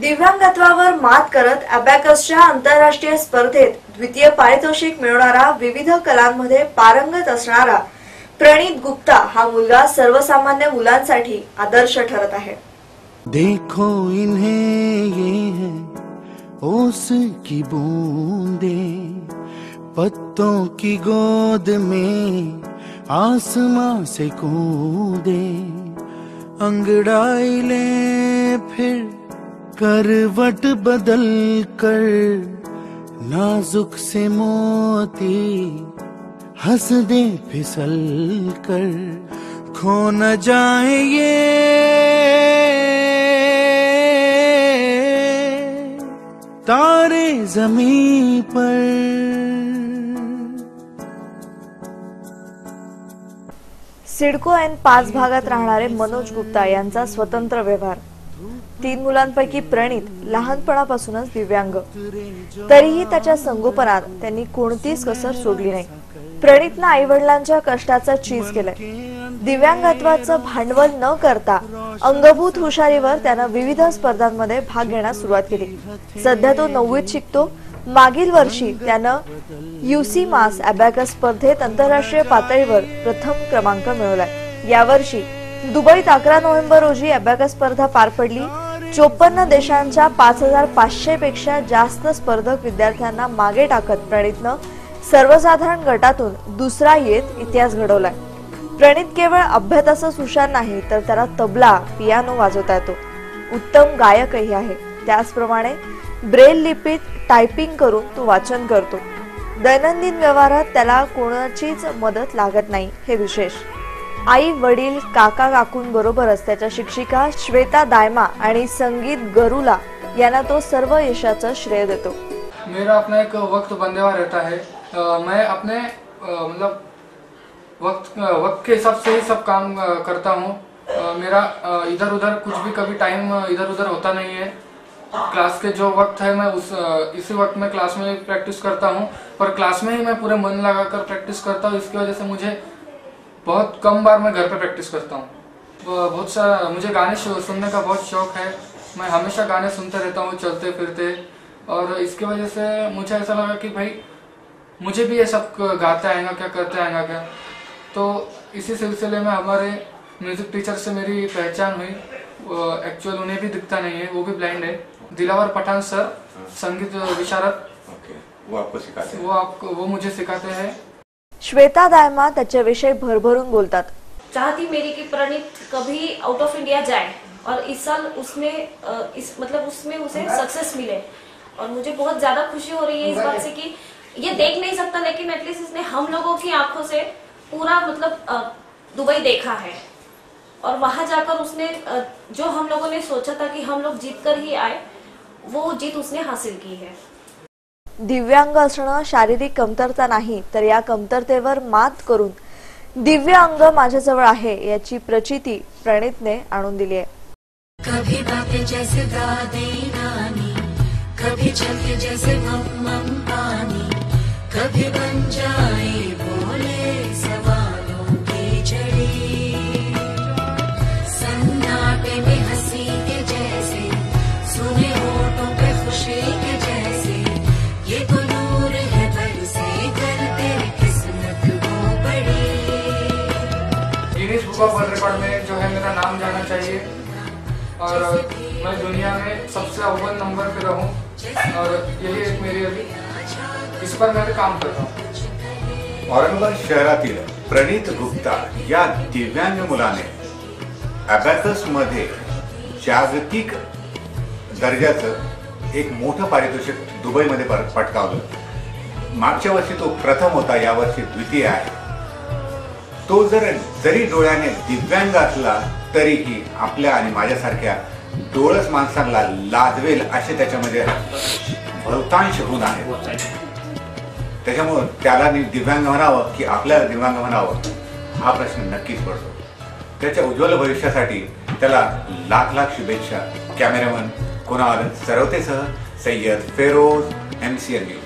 दिव्यांगत्वावर मात करत अबॅकसच्या आंतरराष्ट्रीय स्पर्धेत द्वितीय पारितोषिक मिळवणारा विविध कलांमध्ये पारंगत असणारा प्रणीत गुप्ता हा मुलगा सर्वसामान्य मुलांसाठी आदर्श ठरत आहे. देखो इन्हें ये है ओस की बूंदे पत्तों की गोद में आसमां से कूदे अंगड़ाई ले करवट बदल कर नाजुक से मोती हंस दे फिसल कर खो न जाए ये। तारे ज़मीन पर। सिडको एन पाच भागात राहणारे मनोज गुप्ता यांचा स्वतंत्र व्यवहार. तीन मुलांपैकी प्रणित लहानपणापासूनच दिव्यांग. तरीही त्याच्या संगोपनात त्यांनी कोणतीच कसर सोडली नाही. प्रणितनं आई वडिलांच्या कष्टाचा चीज केलाय. दिव्यांगत्वाचं भांडवल न करता अंगभूत हुशारीवर त्यानं विविध स्पर्धांमध्ये भाग घेण्यास सुरुवात केली. सध्या तो नववीत शिकतो. मागील वर्षी त्यानं युसी मास अबॅकस स्पर्धेत आंतरराष्ट्रीय पातळीवर प्रथम क्रमांक मिळवलाय. यावर्षी दुबईत अकरा नोव्हेंबर रोजी अबॅकस स्पर्धा पार पडली. चोपन्न देशांच्या पाच हजार पाचशे पेक्षा जास्त स्पर्धक विद्यार्थ्यांना मागे टाकत प्रणितनं सर्वसाधारण गटातून दुसरा येत इतिहास घडवलाय. प्रणित केवळ अभ्यासाच हुशार नाही तर त्याला तबला पियानो वाजवता येतो. उत्तम गायकही आहे. त्याचप्रमाणे ब्रेल लिपीत टायपिंग करून तो वाचन करतो. दैनंदिन व्यवहारात त्याला कोणाचीच मदत लागत नाही हे विशेष. आई वडील काका काकूंबरोबरच त्याच्या शिक्षिका श्वेता दायमा आणि संगीत गरुला यांना तो सर्व यशाचं श्रेय देतो. मेरा अपना एक वक्त बंदेवा हुआ रहता है। मैं अपने मतलब वक्त वक्त के हिसाब से ही सब काम करता हूँ। मेरा इधर उधर कुछ भी कभी टाइम इधर उधर होता नहीं है। क्लास के जो वक्त है मैं उस इसी वक्त में क्लास में प्रैक्टिस करता हूँ। पर क्लास में ही मैं पूरे मन लगाकर प्रैक्टिस करता हूँ। इसकी वजह से मुझे बहुत कम बार मैं घर पे प्रैक्टिस करता हूँ। बहुत सा मुझे गाने सुनने का बहुत शौक है। मैं हमेशा गाने सुनते रहता हूँ चलते फिरते और इसकी वजह से मुझे ऐसा लगा कि भाई मुझे भी ये सब गाते आएगा क्या करते आएगा क्या? तो इसी सिलसिले में हमारे म्यूज़िक टीचर से मेरी पहचान हुई। एक्चुअल उन्हें भी दिखता नहीं है वो भी ब्लाइंड है। दिलावर पठान सर संगीत विशारद। वो आपको सिखाते हैं। वो आपको वो मुझे सिखाते हैं। श्वेता दायमा त्याच्याविषयी भरभरून बोलतात. चाहती मेरी कि प्रणीत कभी आउट ऑफ़ इंडिया जाए और इस साल उसमें इस मतलब उसमें उसे सक्सेस मिले। और मुझे बहुत ज़्यादा खुशी हो रही है इस बात से कि ये देख नहीं सकता, लेकिन एटलीस्ट इसने हम लोगों की आँखों से पूरा मतलब दुबई देखा है। और वहाँ जाकर उसने जो हम लोगों ने सोचा था कि हम लोग जीत कर ही आए, वो जीत उसने हासिल की है। दिव्यांग असणं शारीरिक कमतरता नाही तर या कमतरतेवर मात करून दिव्य अंग माझ्याजवळ आहे याची प्रचिती प्रणितने आणून दिली आहे. कभी बातें जैसे दादी नानी कभी चलते जैसे मम मम पानी कभी बन जाए बुक ऑफ वर्ल्ड रिकॉर्ड में जो है मेरा नाम जाना चाहिए। और मैं दुनिया में सबसे अव्वल नंबर पे रहूं। और यही एक मेरी अभी इस पर मैं भी काम कर रहा हूँ। औरंगाबाद शहरातील प्रणीत गुप्ता या दिव्यांग मुलाने अबॅकसमध्ये जागतिक दर्जाचं एक मोठं पारितोषिक दुबईमध्ये पटकावलं. मागच्या वर्षी तो प्रथम होता यावर्षी द्वितीय आहे. तो जर जरी डोळ्याने दिव्यांग असला तरीही आपल्या आणि माझ्यासारख्या डोळस माणसांना लादवेल असे त्याच्यामध्ये बहुतांश गुण आहेत. त्याच्यामुळं त्याला दिव्यांग म्हणावं की आपल्याला दिव्यांग म्हणावं हा प्रश्न नक्कीच पडतो. त्याच्या उज्ज्वल भविष्यासाठी त्याला लाख लाख शुभेच्छा. Cameraman Kunal सरवतेसह Sayyad Feroz M C N news.